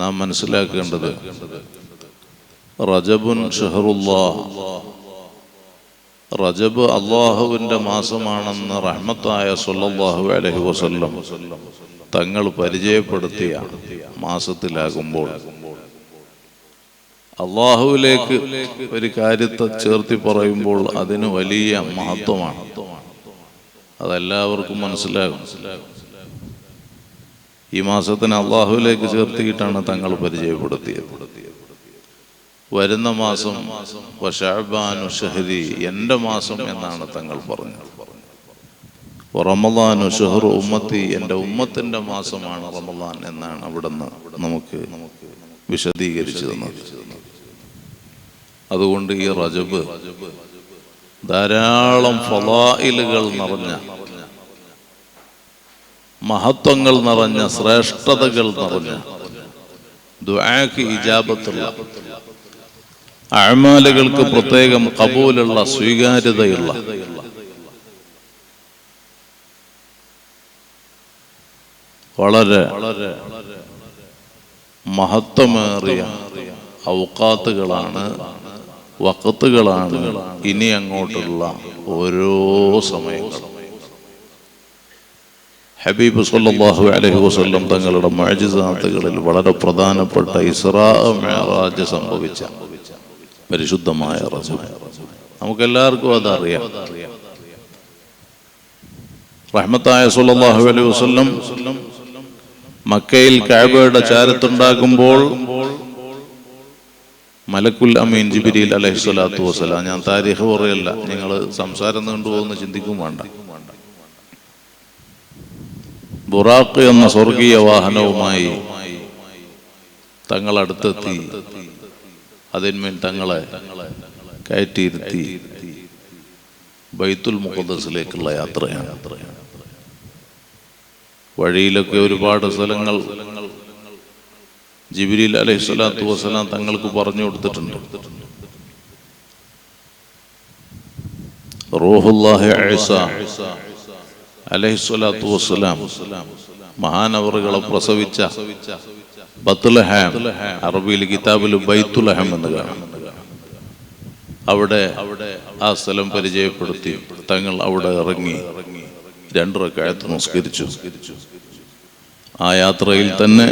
നാം മനസ്സിലാക്കേണ്ടത് റജബുൻ ഷഹറുല്ലാ റജബ് അള്ളാഹുവിന്റെ മാസമാണെന്ന് റഹ്മത്തായ സുല്ലാഹു അലഹി വസല്ലം തങ്ങൾ പരിചയപ്പെടുത്തിയ മാസത്തിലാകുമ്പോൾ അള്ളാഹുവിലേക്ക് ഒരു കാര്യത്തെ ചേർത്തി പറയുമ്പോൾ അതിന് വലിയ മഹത്വമാണ്. അതെല്ലാവർക്കും മനസ്സിലാകും. ഈ മാസത്തിന് അള്ളാഹുവിലേക്ക് ചേർത്തിയിട്ടാണ് തങ്ങൾ പരിചയപ്പെടുത്തിയത്. വരുന്ന മാസം വഷാബാനു ഷഹരി എന്റെ മാസം എന്നാണ് തങ്ങൾ പറഞ്ഞത്. റമദാനു ഷഹറു ഉമ്മത്തി എന്റെ ഉമ്മത്തിന്റെ മാസമാണ് റമദാൻ എന്നാണ് അവിടുന്ന് നമുക്ക് വിശദീകരിച്ചു തന്നത്. അതുകൊണ്ട് ഈ റജബ് ധാരാളം ഫലായിലുകൾ നിറഞ്ഞ മഹത്വങ്ങൾ നിറഞ്ഞ ശ്രേഷ്ഠതകൾ നിറഞ്ഞ ദുആക്ക് ഇജാബത്തുള്ള. അഴമാലകൾക്ക് പ്രത്യേകം കബൂലുള്ള സ്വീകാര്യതയുള്ള. വളരെ മഹത്വമേറിയ ഔക്കാത്തുകളാണ് വക്കത്തുകളാണ് ഇനി അങ്ങോട്ടുള്ള ഓരോ സമയങ്ങളും. ഹബീബ് സല്ലല്ലാഹു അലൈഹി വസല്ലം തങ്ങളുടെ മഅജിസാത്തുകളിൽ വളരെ പ്രധാനപ്പെട്ട ഇസ്രാ മെഹറാജ് സംഭവിച്ച പരിശുദ്ധമായ നമുക്കെല്ലാവർക്കും അതറിയാം. റഹ്മത്തായ സല്ലല്ലാഹു അലൈഹി വസല്ലം മക്കയിൽ കാബയുടെ ചാരത്തുണ്ടാകുമ്പോൾ മലക്കുൽ അമീൻ ജിബിരിൽ അലഹി സ്വലാത്തു വസ്സലാം. ഞാൻ താരിഖ് പറയല്ല നിങ്ങൾ സംസാരം നീണ്ടുപോകുന്ന ചിന്തിക്കും വേണ്ട. ബുറാഖ് എന്ന സ്വർഗീയ വാഹനവുമായി തങ്ങളടുത്തെത്തി. അതിന്മേൽ തങ്ങളെ കയറ്റിയിരുത്തി. ബൈത്തുൽ മുഖദ്സിലേക്കുള്ള യാത്രയാണ്. വഴിയിലൊക്കെ ഒരുപാട് സ്ഥലങ്ങൾ ജിബിരിൽ അലൈഹി സ്വലാത്തു വസ്സലാം തങ്ങൾക്ക് പറഞ്ഞു കൊടുത്തിട്ടുണ്ട്. റൂഹുല്ലാഹി ഈസ അലൈഹി സ്വലാത്തു വസ്സലാം മഹാനവറുകളെ പ്രസവിച്ച ബത്തുലഹാം അറബിയിൽ കിതാബിൽ ബൈത്തുലഹം എന്ന് കാണാം. അവിടെ ആ സ്ഥലം പരിചയപ്പെടുത്തി. തങ്ങൾ അവിടെ ഇറങ്ങി രണ്ടു റക്കായത്ത് നമസ്കരിച്ചു. ആ യാത്രയിൽ തന്നെ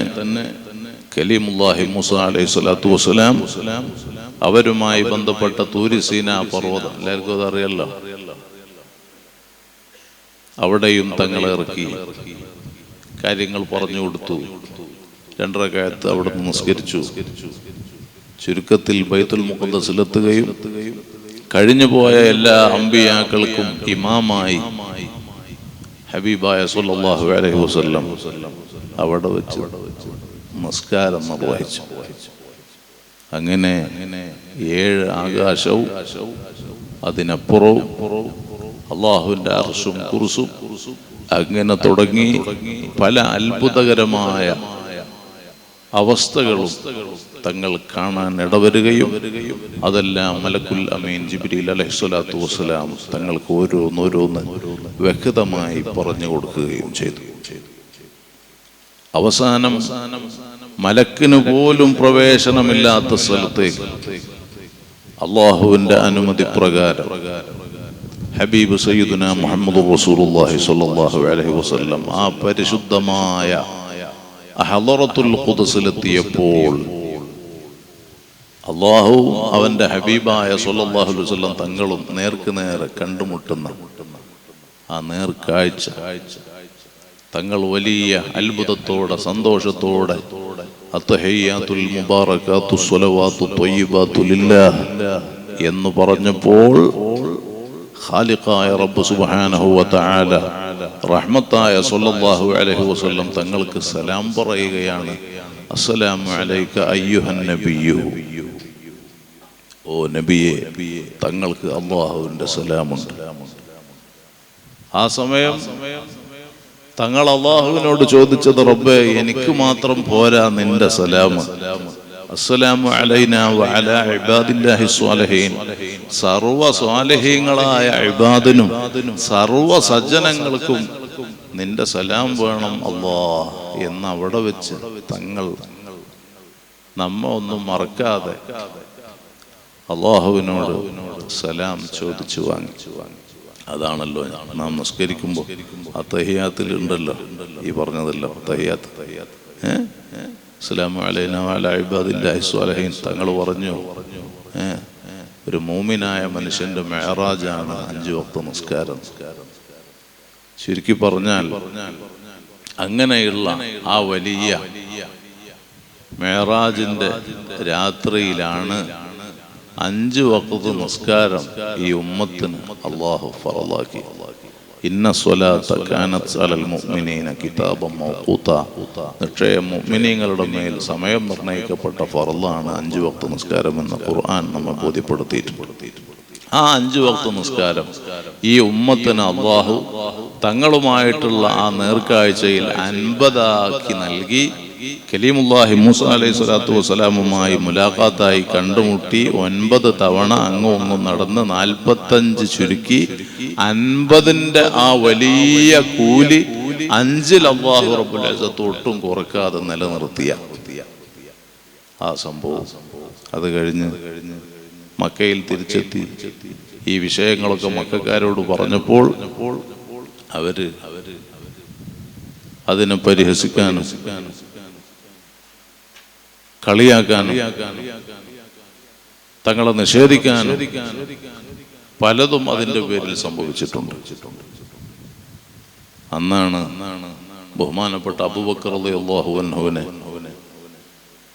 കലീമുല്ലാഹി മുസ അലൈഹി സ്വലാത്തു വസ്സലാം അവരുമായി ബന്ധപ്പെട്ട തൂരിസീന പർവതം. എല്ലാവർക്കും അതറിയല്ലോ അവിടെയും തങ്ങളെ ഇറക്കി കാര്യങ്ങൾ പറഞ്ഞു കൊടുത്തു. രണ്ടര രണ്ടരക്കാലത്ത് അവിടെ നിസ്കരിച്ചു. ചുരുക്കത്തിൽ ബൈത്തുൽ മുഖദ്സിലെത്തുകയും കഴിഞ്ഞു പോയ എല്ലാ അമ്പിയാക്കൾക്കും ഇമാമായി ഹബീബായ സുല്ലാഹു അലൈഹി വസല്ലം അവിടെ വെച്ച് നമസ്കാരം നിർവഹിച്ചു. അങ്ങനെ ഏഴ് ആകാശവും അതിനപ്പുറവും അള്ളാഹുവിന്റെ അർഷും കുറുസും അങ്ങനെ തുടങ്ങി പല അത്ഭുതകരമായ അവസ്ഥകളും തങ്ങൾ കാണാൻ ഇടവരുകയും അതെല്ലാം മലക്കുൽ അമീൻ ജിബ്രീൽ അലൈഹിസ്വലാത്തു വസ്സലാം തങ്ങൾക്ക് ഓരോന്നോരോന്ന് വ്യക്തമായി പറഞ്ഞു കൊടുക്കുകയും ചെയ്തു. അവസാനം മലക്കിന് പോലും പ്രവേശനമില്ലാത്ത സ്ഥലത്തേക്ക് അള്ളാഹുവിന്റെ അനുമതി പ്രകാരം ഹബീബ് സയ്യിദുന മുഹമ്മദ് റസൂലുള്ളാഹി സ്വല്ലല്ലാഹു അലൈഹി വസല്ലം ആ പരിശുദ്ധമായ ഹളറത്തുൽ ഖുദ്സിലെത്തിയപ്പോൾ അള്ളാഹു അവന്റെ ഹബീബായ സ്വല്ലല്ലാഹു അലൈഹി വസല്ലം തങ്ങളും നേർക്ക് നേരെ കണ്ടുമുട്ടുന്ന ആ നേർക്കാഴ്ച തങ്ങൾ വലിയ അത്ഭുതത്തോടെ സന്തോഷത്തോടെ അത്തഹയ്യാത്തുൽ മുബാറകാത്തു സ്വലവാത്തു ത്വയ്യിബാത്തു ലില്ലാഹ് എന്ന് പറഞ്ഞപ്പോൾ ഖാലിഖായ റബ്ബ് സുബ്ഹാനഹു വ തആല റഹ്മത്തായ സല്ലല്ലാഹു അലൈഹി വസല്ലം തങ്ങൾക്ക് സലാം പറയുകയാണ്. അസ്സലാമു അലൈക അയ്യുഹൻ നബിയു. ഓ നബിയെ തങ്ങൾക്ക് അള്ളാഹുവിന്റെ സലാമുണ്ട്. ആ സമയം തങ്ങൾ അള്ളാഹുവിനോട് ചോദിച്ചത് റബ്ബേ എനിക്ക് മാത്രം പോരാ നിന്റെ സലാം അസ്സലാമു അലൈന വഅലാ ഇബാദില്ലാഹി സ്വാലിഹീൻ. സർവ സ്വാലിഹീങ്ങളായ ഇബാദിനും സർവ സജ്ജനങ്ങൾക്കും നിന്റെ സലാം വേണം അള്ളാ എന്ന് അവിടെ വെച്ച് തങ്ങൾ നമ്മ ഒന്നും മറക്കാതെ അള്ളാഹുവിനോട് സലാം ചോദിച്ചു വാങ്ങിച്ചു. അതാണല്ലോ നാം നിസ്കരിക്കുമ്പോൾ ആ തഹിയാത്തിൽ ഉണ്ടല്ലോ ഈ പറഞ്ഞതല്ലോ തഹിയാത്ത്. ഏ? അസ്സലാമു അലൈന വഅലാ ഇബാദില്ലാഹി തങ്ങൾ പറഞ്ഞു ഒരു മൂമിനായ മനുഷ്യന്റെ മേറാജാണ് അഞ്ചു വക്ത നിസ്കാരം. ചുരുക്കി പറഞ്ഞാൽ അങ്ങനെയുള്ള ആ വലിയ മേറാജിന്റെ രാത്രിയിലാണ് അഞ്ചു വക്കത്ത് നിസ്കാരം ഈ ഉമ്മത്തിന് അള്ളാഹു ഫറലാക്കി ഇന്ന സ്വലാത്ത അലൽ മുഅ്മിനീന മുഅ്മിനീങ്ങളുടെ മേൽ സമയം നിർണയിക്കപ്പെട്ട ഫറലാണ് അഞ്ച് വക്ത നിസ്കാരം എന്ന് ഖുർആൻ നമ്മെ ബോധ്യപ്പെടുത്തിയിട്ടുണ്ട്. ആ അഞ്ചു വക്ത നിസ്കാരം ഈ ഉമ്മത്തിന് അള്ളാഹു തങ്ങളുമായിട്ടുള്ള ആ നേർക്കാഴ്ചയിൽ അൻപതാക്കി നൽകി കലീമുല്ലാഹി മൂസ അലൈഹി സ്വലാത്തു വസ്സലാമുമായി മുലാഖാത്തായി കണ്ടുമുട്ടി ഒൻപത് തവണ അങ്ങും അങ്ങും നടന്ന് നാൽപ്പത്തഞ്ച് ചുരുക്കി അൻപതിന്റെ ആ വലിയ കൂലി അഞ്ചിൽ അള്ളാഹു റബ്ബുൽ അസത്ത് ഒട്ടും കുറക്കാതെ നിലനിർത്തിയ ആ സംഭവം. അത് കഴിഞ്ഞ് മക്കയിൽ തിരിച്ചെത്തി. ഈ വിഷയങ്ങളൊക്കെ മക്കാരോട് പറഞ്ഞപ്പോൾ അവർ അതിനെ പരിഹസിക്കാനും കളിയാക്കാനും തങ്ങളെ നിഷേധിക്കാനും പലതും അതിന്റെ പേരിൽ സംഭവിച്ചിട്ടുണ്ട്. അന്നാണ് ബഹുമാനപ്പെട്ട അൻഹുവിനെ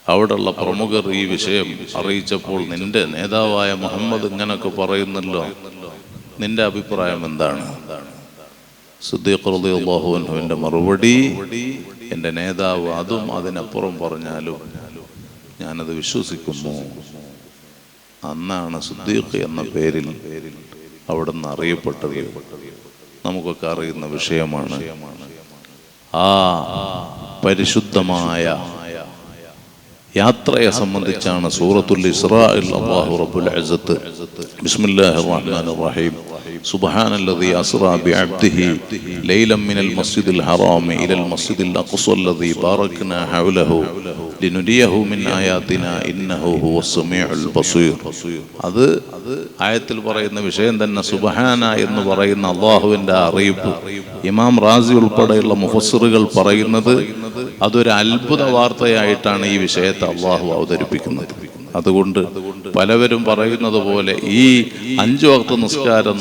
അവിടെയുള്ള പ്രമുഖർ ഈ വിഷയം അറിയിച്ചപ്പോൾ നിന്റെ നേതാവായ മുഹമ്മദ് ഇങ്ങനൊക്കെ പറയുന്നല്ലോ നിന്റെ അഭിപ്രായം എന്താണ്? സുദ്ദീഖ്ലാഹുവിന്റെ മറുപടി എന്റെ നേതാവ് അതും അതിനപ്പുറം പറഞ്ഞാലും ഞാനത് വിശ്വസിക്കുന്നു. അന്നാണ് സുദ്ദീഖ് എന്ന പേരിൽ അവിടെ നിന്ന് അറിയപ്പെട്ടത്. നമുക്കൊക്കെ അറിയുന്ന വിഷയമാണ് ആ പരിശുദ്ധമായ യാത്രയെ സംബന്ധിച്ചാണ് സൂറത്തുൽ ഇസ്രായിൽ അല്ലാഹു റബ്ബുൽ ഇസ്സത്ത് ബിസ്മില്ലാഹിർ റഹ്മാനിർ റഹീം سبحان الذي أسرى بعبده ليلا من المسجد الحرام إلى المسجد الأقصى الذي باركنا حوله لنريه من آياتنا إنه هو السميع البصير അത് ആയത്തിൽ പറയുന്ന വിഷയം തന്നെ സുബഹാന എന്ന് പറയുന്ന അള്ളാഹുവിന്റെ അറിയിപ്പ് ഇമാം റാസി ഉൾപ്പെടെയുള്ള മുഫസ്സിറുകൾ പറയുന്നത് അതൊരു അത്ഭുത വാർത്തയായിട്ടാണ് ഈ വിഷയത്തെ അള്ളാഹു അവതരിപ്പിക്കുന്നത്. അതുകൊണ്ട് പലവരും പറയുന്നത് പോലെ ഈ അഞ്ചു വക്ത നിസ്കാരം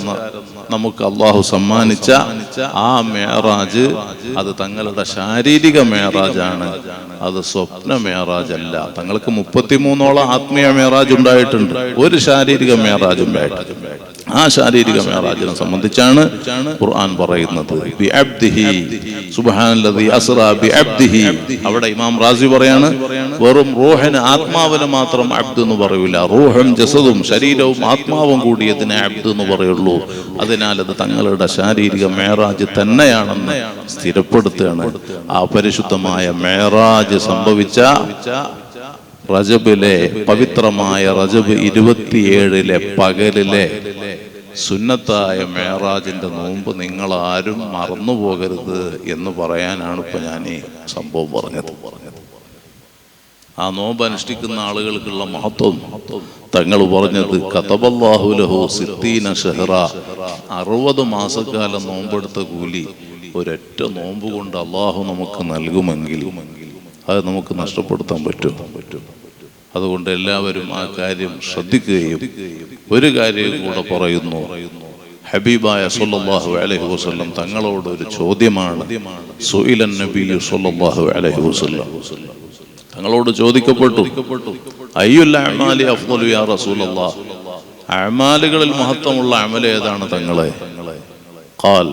നമുക്ക് അള്ളാഹു സമ്മാനിച്ച ആ മേറാജ് അത് തങ്ങളുടെ ശാരീരിക മേറാജാണ്. അത് സ്വപ്ന മേറാജ് അല്ല തങ്ങൾക്ക് മുപ്പത്തിമൂന്നോളം ആത്മീയ മേറാജ് ഉണ്ടായിട്ടുണ്ട്. ഒരു ശാരീരിക മേറാജ് ഉണ്ടായിട്ടുണ്ട് ആ ശാരീരിക മേറാജിനെ സംബന്ധിച്ചാണ് ഖുർആൻ പറയുന്നത്. അവിടെ ഇമാം റാസി പറയാണ് വെറും റോഹന് ആത്മാവിന് മാത്രം അബ്ദ് എന്ന് പറയൂല. റൂഹും ജസദും ശരീരവും ആത്മാവും കൂടിയതിനെ അബ്ദ് എന്ന് പറയുള്ളൂ. അതിനാൽ അത് തങ്ങളുടെ ശാരീരിക മേറാജ് തന്നെയാണെന്ന് സ്ഥിരപ്പെടുത്തുകയാണ്. ആ പരിശുദ്ധമായ മേറാജ് സംഭവിച്ച റജബിലെ പവിത്രമായ റജബ് ഇരുപത്തിയേഴിലെ പകലിലെ സുന്നത്തായ മേറാജിന്റെ നോമ്പ് നിങ്ങൾ ആരും മറന്നു പോകരുത് എന്ന് പറയാനാണ് ഇപ്പൊ ഞാൻ ഈ സംഭവം പറഞ്ഞത്. ആ നോമ്പ് അനുഷ്ഠിക്കുന്ന ആളുകൾക്കുള്ള മഹത്വം. തങ്ങൾ പറഞ്ഞത് കതബല്ലാഹുലഹു സിത്തീന ഷെഹ്റ. അറുപത് മാസക്കാലം നോമ്പെടുത്ത കൂലി ഒരൊറ്റ നോമ്പ് കൊണ്ട് അള്ളാഹു നമുക്ക് നൽകുമെങ്കിൽ അത് നമുക്ക് നഷ്ടപ്പെടുത്താൻ പറ്റും. അതുകൊണ്ട് എല്ലാവരും ആ കാര്യം ശ്രദ്ധിക്കുകയും ഒരു കാര്യം കൂടെ പറയുന്നു. ഹബീബായ സല്ലല്ലാഹു അലൈഹി വസല്ലം തങ്ങളോട് ഒരു ചോദ്യമാണ്. സുഇലൻ നബിയു സല്ലല്ലാഹു അലൈഹി വസല്ലം. തങ്ങളോട് ചോദിക്കപ്പെട്ടു. അയ്യുൽ യാ റസൂലല്ലാഹ്? അഅമാലുകളിൽ മഹത്വമുള്ള അമൽ ഏതാണ് തങ്ങളെ? ഖാൽ.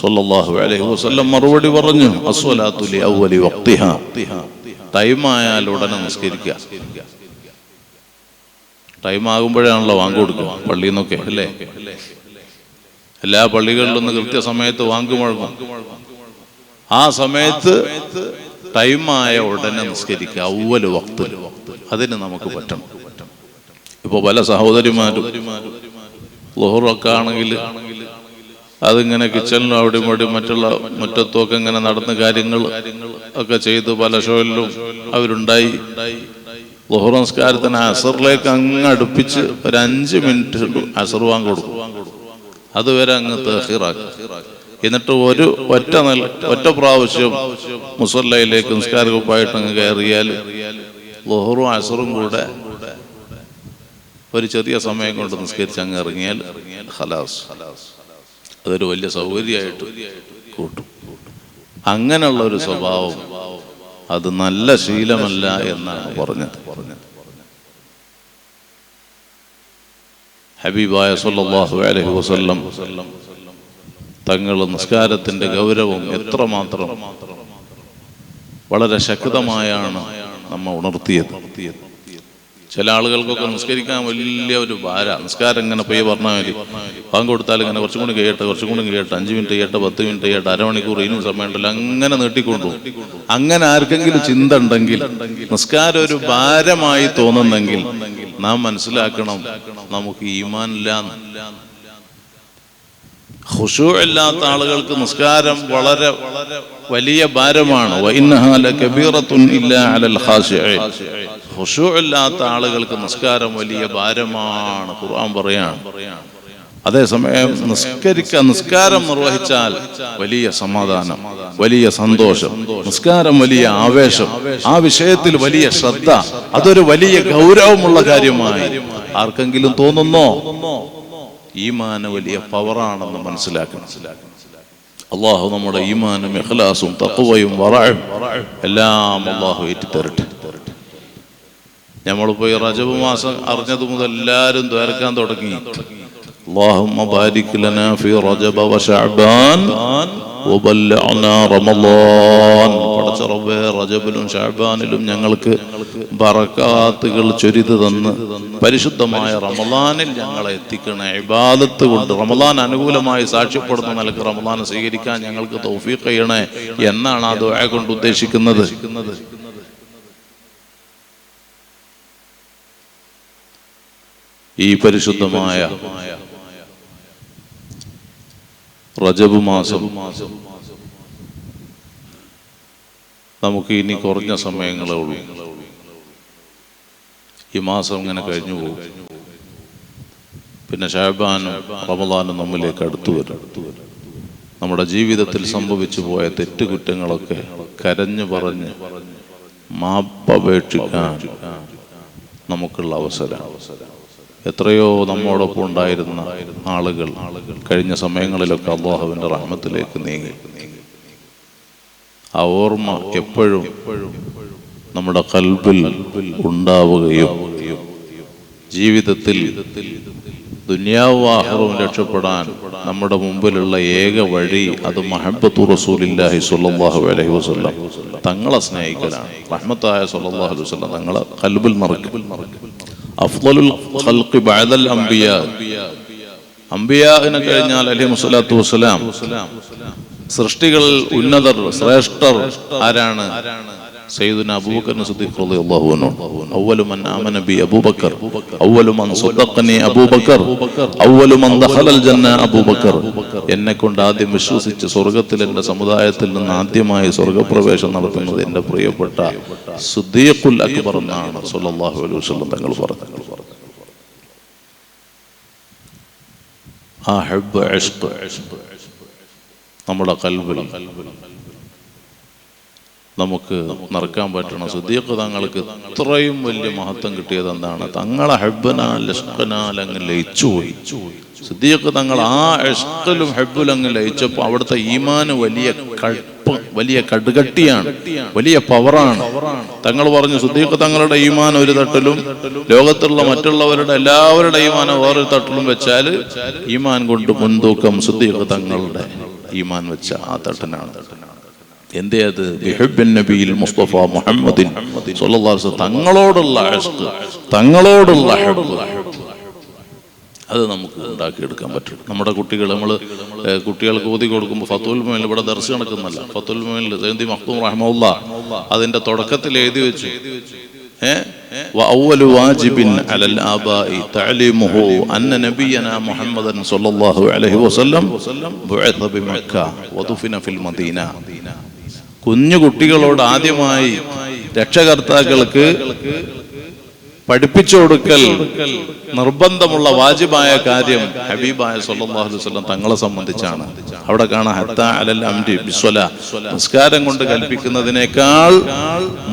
സല്ലല്ലാഹു അലൈഹി വസല്ലം മറുപടി പറഞ്ഞു അസ്വലാത്തു ലി വക്തിഹ. ടൈം ഉടനെ നിസ്കരിക്കുക. ടൈം ആകുമ്പോഴാണല്ലോ വാങ്ങ് കൊടുക്കുക. പള്ളിയിൽ നിന്നൊക്കെ അല്ലേ? എല്ലാ പള്ളികളിലും കൃത്യസമയത്ത് വാങ്ങി മുഴങ്ങും. ആ സമയത്ത് ടൈമായ ഉടനെ നിസ്കരിക്കുക. അവൽ വക്ത്. അതിന് നമുക്ക് പറ്റണം. ഇപ്പൊ പല സഹോദരിമാരും ലോഹറൊക്കെ ആണെങ്കിൽ അതിങ്ങനെ കിച്ചണിലും അവിടെയും ഇവിടെയും മറ്റുള്ള മുറ്റത്തും ഒക്കെ ഇങ്ങനെ നടന്ന കാര്യങ്ങൾ ഒക്കെ ചെയ്ത് പല ഷോയിലും അവരുണ്ടായി. ലുഹർ നമസ്കാരത്തിന് അസറിലേക്ക് അങ്ങ് അടുപ്പിച്ച് ഒരു അഞ്ച് മിനിറ്റ് അസർ വാങ്ങി കൊടുക്കും. അതുവരെ അങ്ങ് തഹീറാക്കി എന്നിട്ട് ഒരു ഒറ്റ നില ഒറ്റ പ്രാവശ്യം മുസല്ലയിലേക്ക് നിസ്കാരക്കുപ്പായിട്ട് അങ്ങ് കയറിയാൽ ലുഹറും അസറും കൂടെ ഒരു ചെറിയ സമയം കൊണ്ട് നിസ്കരിച്ച് അങ്ങ് ഇറങ്ങിയാൽ ഹലാസ് അതൊരു വലിയ സൗകര്യമായിട്ട് കൂട്ടും. അങ്ങനെയുള്ള ഒരു സ്വഭാവം അത് നല്ല ശീലമല്ല എന്നാണ് പറഞ്ഞത്. ഹബീബായ സല്ലല്ലാഹു അലൈഹി വസല്ലം തങ്ങൾ നിസ്കാരത്തിന്റെ ഗൗരവം എത്രമാത്രം വളരെ ശക്തമായാണ് നമ്മ ഉണർത്തിയത് ഉണർത്തിയത്. ചില ആളുകൾക്കൊക്കെ നിസ്കരിക്കാൻ വലിയ ഒരു ഭാര. നിസ്കാരം ഇങ്ങനെ പോയി പറഞ്ഞാൽ മതി. പങ്ക് കൊടുത്താൽ ഇങ്ങനെ കുറച്ചും കൂടി കേട്ട് കുറച്ചും കൂടി കേട്ട് അഞ്ച് മിനിറ്റ് കേട്ട് പത്ത് മിനിറ്റ് കേട്ട് അരമണിക്കൂർ ഇനിയും സമയമുണ്ടല്ലോ അങ്ങനെ നീട്ടിക്കൊണ്ടു അങ്ങനെ ആർക്കെങ്കിലും ചിന്ത ഉണ്ടെങ്കിൽ നിസ്കാരം ഒരു ഭാരമായി തോന്നുന്നെങ്കിൽ നാം മനസ്സിലാക്കണം നമുക്ക് ഈമാനില്ല ഖുശൂ ഇല്ലാത്ത ആളുകൾക്ക് നിസ്കാരം വളരെ വലിയ ഭാരമാണ്. ഖുഷൂ ഇല്ലാത്ത ആളുകൾക്ക് നിസ്കാരം വലിയ ഭാരമാണ്. ഖുർആൻ പറയാണ്. അതേസമയം നിസ്കരിക്ക നിസ്കാരം നിർവഹിച്ചാൽ വലിയ സമാധാനം വലിയ സന്തോഷം നിസ്കാരം വലിയ ആവേശം ആ വിഷയത്തിൽ വലിയ ശ്രദ്ധ അതൊരു വലിയ ഗൗരവമുള്ള കാര്യമായി. ആർക്കെങ്കിലും തോന്നുന്നോ? ഈമാന് വലിയ പവറാണെന്ന് മനസ്സിലാക്കണം അള്ളാഹു നമ്മുടെ ഈമാനും ഇഖ്ലാസും തഖ്വയും വറയും എല്ലാം അള്ളാഹു ഏറ്റിത്തരട്ടെ നമ്മളിപ്പോ ഈ റജബ് മാസം അറിഞ്ഞത് മുതൽ എല്ലാവരും ദ്വാരക്കാൻ തുടങ്ങി اللهم بارك لنا في رجب وشعبان റമളാൻ റജബിലും ഷാബാനിലും ഞങ്ങൾക്ക് ബറക്കാത്തുകൾ ചൊരിത് തന്ന് പരിശുദ്ധമായ റമളാനിൽ ഞങ്ങളെ എത്തിക്കണ. ഇബാദത്ത് കൊണ്ട് റമളാൻ അനുകൂലമായി സാക്ഷ്യപ്പെടുന്ന നിലയ്ക്ക് റമളാൻ സ്വീകരിക്കാൻ ഞങ്ങൾക്ക് തൗഫീഖ് ചെയ്യണേ എന്നാണ് ആ ദുആ കൊണ്ട് ഉദ്ദേശിക്കുന്നത്. ഈ പരിശുദ്ധമായ റജബ് മാസം. നമുക്ക് ഇനി കുറഞ്ഞ സമയങ്ങളേ ഉള്ളൂ. ഈ മാസം ഇങ്ങനെ കഴിഞ്ഞു പോകും. പിന്നെ ഷാബാനും റമദാനും നമ്മിലേക്ക് അടുത്തു വരും. നമ്മുടെ ജീവിതത്തിൽ സംഭവിച്ചു പോയ തെറ്റുകുറ്റങ്ങളൊക്കെ കരഞ്ഞു പറഞ്ഞ് മാപ്പപേക്ഷിക്കാൻ നമുക്കുള്ള അവസരം. എത്രയോ നമ്മോടൊപ്പം ഉണ്ടായിരുന്ന ആളുകൾ കഴിഞ്ഞ സമയങ്ങളിലൊക്കെ അള്ളാഹുവിന്റെ റഹ്മത്തിലേക്ക് നീങ്ങി. ആ ഓർമ്മ എപ്പോഴും നമ്മുടെ കൽബിൽ ഉണ്ടാവുകയും ജീവിതത്തിൽ ദുന്യാവാഹവും രക്ഷപ്പെടാൻ നമ്മുടെ മുമ്പിലുള്ള ഏക വഴി അത് മഹബത്തു റസൂലില്ലാഹി സ്വല്ലല്ലാഹു അലഹി വസല്ലം തങ്ങളെ സ്നേഹിക്കലാണ്. റഹ്മത്തായ സ്വല്ലല്ലാഹു അലൈഹി വസല്ലം തങ്ങളെ കൽബിൽ നിറയ്ക്കും. അഫ്ളലുൽ ഖൽഖി ബഅദൽ അംബിയാ. അംബിയാഹിനെ കഴിഞ്ഞാൽ അലൈഹി മുസ്ലാത്തു വസ്സലാം സൃഷ്ടികളിൽ ഉന്നതർ ശ്രേഷ്ഠർ ആരാണ്? സയ്യിദുന അബൂബക്കർ സിദ്ദീഖ് റളിയല്ലാഹു അൻഹു. അവ്വലു മൻ ആമന ബി അബൂബക്കർ. അവ്വലു മൻ സദ്ദഖനി അബൂബക്കർ. അവ്വലു മൻ ദഖലൽ ജന്ന അബൂബക്കർ. എന്നെ കൊണ്ട് ആദ്യം വിശ്വസിച്ച് സ്വർഗത്തിൽ എന്റെ സമുദായത്തിൽ നിന്ന് ആദ്യമായി സ്വർഗപ്രവേശം നടത്തുന്നത് എന്റെ പ്രിയപ്പെട്ട സിദ്ദീഖുൽ അക്ബർ എന്നാണ്. സല്ലല്ലാഹു അലൈഹി വസല്ലം തങ്ങൾ പറഞ്ഞത്. ആ ഹെബ് നമ്മുടെ കൽബിൽ നമുക്ക് നിറക്കാൻ പറ്റണം സുദ്ദീഖ് തങ്ങൾക്ക് ഇത്രയും വലിയ മഹത്വം കിട്ടിയത് എന്താണ് തങ്ങളെ ഹെബനാൽ ലഷ്കനാൽ അങ്ങ് ലയിച്ചു പോയി സുദ്ദീഖ് തങ്ങൾ ആ ഇഷ്കലും ഹെബുലങ്ങ് ലയിച്ചപ്പോൾ അവിടുത്തെ ഈമാന് വലിയ കടുപ്പ് വലിയ കടുകട്ടിയാണ് വലിയ പവറാണ്. തങ്ങൾ പറഞ്ഞു സിദ്ദീഖ് തങ്ങളുടെ ഈമാൻ ഒരു തട്ടിലും ലോകത്തുള്ള മറ്റുള്ളവരുടെ എല്ലാവരുടെ ഈമാനം വേറൊരു തട്ടിലും വെച്ചാൽ ഈമാൻ കൊണ്ട് മുൻതൂക്കം സിദ്ദീഖ് തങ്ങളുടെ ഈമാൻ വെച്ച ആ തട്ടനാണ്. എന്തേ അത്? മുഹമ്മദിൻ തങ്ങളോടുള്ള തങ്ങളോടുള്ള അത് നമുക്ക് ഉണ്ടാക്കിയെടുക്കാൻ പറ്റും നമ്മുടെ കുട്ടികൾ നമ്മൾ കുട്ടികൾക്ക് ഓതി കൊടുക്കുമ്പോൾ ഫത്തുൽ മേൽ ഇവിടെ ദർശനം നടക്കുന്നല്ല ഫത്തുൽ മേൽ ജയന്തി മഹ്തൂം റഹ്മുല്ല അതിന്റെ തുടക്കത്തിൽ എഴുതി വെച്ചു إيه؟ وأول واجب على الآباء تعليمه أن نبينا محمدا صلى الله عليه وسلم بعث بمكة ودفن في المدينة കുഞ്ഞു കുട്ടികളോട് ആദ്യമായി രക്ഷകർത്താക്കൾക്ക് പഠിപ്പിച്ചു കൊടുക്കൽ നിർബന്ധമുള്ള വാജിബായ കാര്യം ഹബീബായ സല്ലല്ലാഹു അലൈഹി വസല്ലം തങ്ങളെ സംബന്ധിച്ചാണ്. അവിടെ കാണാം ഹത്ത അലൽ നിസ്കാരം കൊണ്ട് കൽപ്പിക്കുന്നതിനേക്കാൾ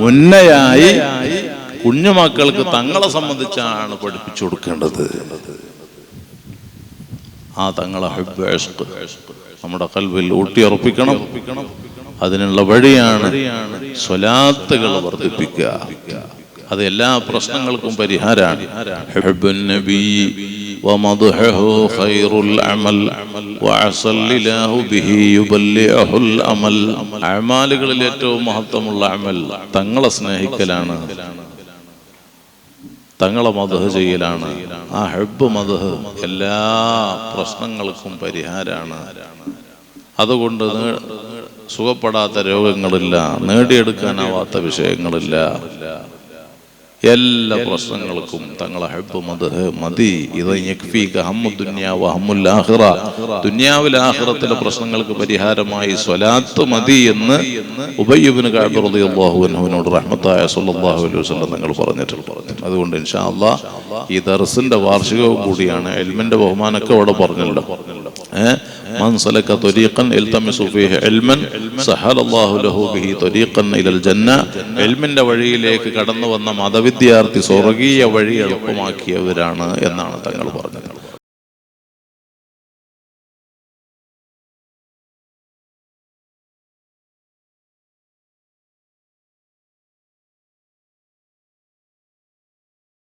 മുന്നയായി കുഞ്ഞുമക്കൾക്ക് തങ്ങളെ സംബന്ധിച്ചാണ് പഠിപ്പിച്ചു കൊടുക്കേണ്ടത്. ആ തങ്ങളെ നമ്മുടെ കൽവിൽ ഊട്ടിയുറപ്പിക്കണം. അതിനുള്ള വഴിയാണ് സ്വലാത്തുകൾ വർദ്ധിപ്പിക്കുക. അത് എല്ലാ പ്രശ്നങ്ങൾക്കും പരിഹാരമാണ്. അമാലുകളിൽ ഏറ്റവും മഹത്തമുള്ള അമൽ തങ്ങളെ സ്നേഹിക്കലാണ്. തങ്ങളെ മതഹ് ചെയ്യലാണ്. ആ ഹെബ് മതഹ് എല്ലാ പ്രശ്നങ്ങൾക്കും പരിഹാരമാണ്. അതുകൊണ്ട് സുഖപ്പെടാത്ത രോഗങ്ങളില്ല നേടിയെടുക്കാനാവാത്ത വിഷയങ്ങളില്ല. എല്ലാ പ്രശ്നങ്ങൾക്കും തങ്ങളെ ഹെബ് മതഹ് മതി ഇത് യക്ഫീക ഹമ്മു ദുനിയാവിൽ ആഖിറത്തിലെ പ്രശ്നങ്ങൾക്ക് പരിഹാരമായി സ്വലാത്ത് മതി എന്ന് ഉബയ്യബിന് അൻഹുവിനോട് റഹ്മത്തായ സല്ലല്ലാഹു അലൈഹി നിങ്ങൾ പറഞ്ഞിട്ടുള്ള പറഞ്ഞു അതുകൊണ്ട് ഇൻഷാ അല്ലാ ഈ ദർസിന്റെ വാർഷികവും കൂടിയാണ് എൽമിന്റെ ബഹുമാനൊക്കെ അവിടെ പറഞ്ഞല്ലോ. ഏഹ്? من سلك طريقا يلتمس فيه علما سهل الله له به طريقا الى الجنه എൽമിന്റെ വഴിയിലേക്ക് കടന്നു വന്ന മതവിദ്യാർത്ഥി സ്വർഗീയ വഴി എളുപ്പമാക്കിയവരാണ് എന്നാണ് തങ്ങൾ പറഞ്ഞത്